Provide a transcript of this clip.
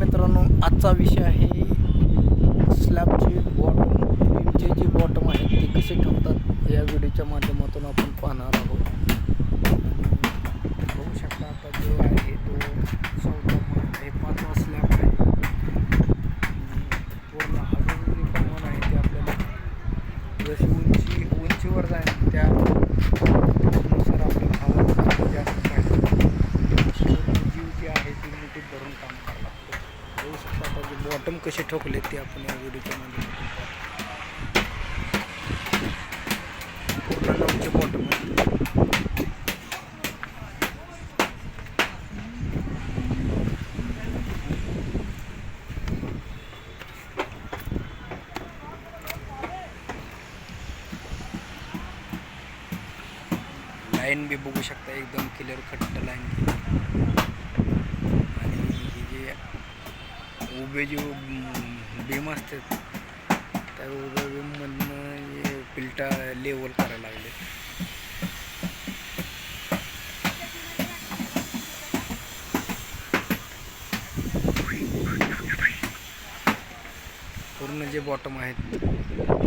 मित्रांनो आजचा विषय आहे स्लॅबचे बॉटम बीमचे जे बॉटम आहेत ते कसे ठेवतात या व्हिडिओच्या माध्यमातून आपण पाहणार आहोत. बघू शकता आता जो आहे तो चौथा हे आहे पाचवा स्लॅब आहे. पूर्ण अजून जे प्रमाण आहे ते आपल्याला जशी उंची उंचीवर जाईल त्या नुसार आपल्याला हवा जास्त पाहिजे. जीव जी आहे ती मोठी धरून काम करावं बॉटम कसे ठोकले ते आपण या व्हिडिओच्या माध्यमातून? पूर्ण नऊचे बॉटम आहे लाईन बी शकता, एकदम क्लिअर खट्ट लाईन. उभे जे बीम असतात त्या उभ्या बीममधनं हे पिलटा लेवल करायला लागले. पूर्ण जे बॉटम आहेत.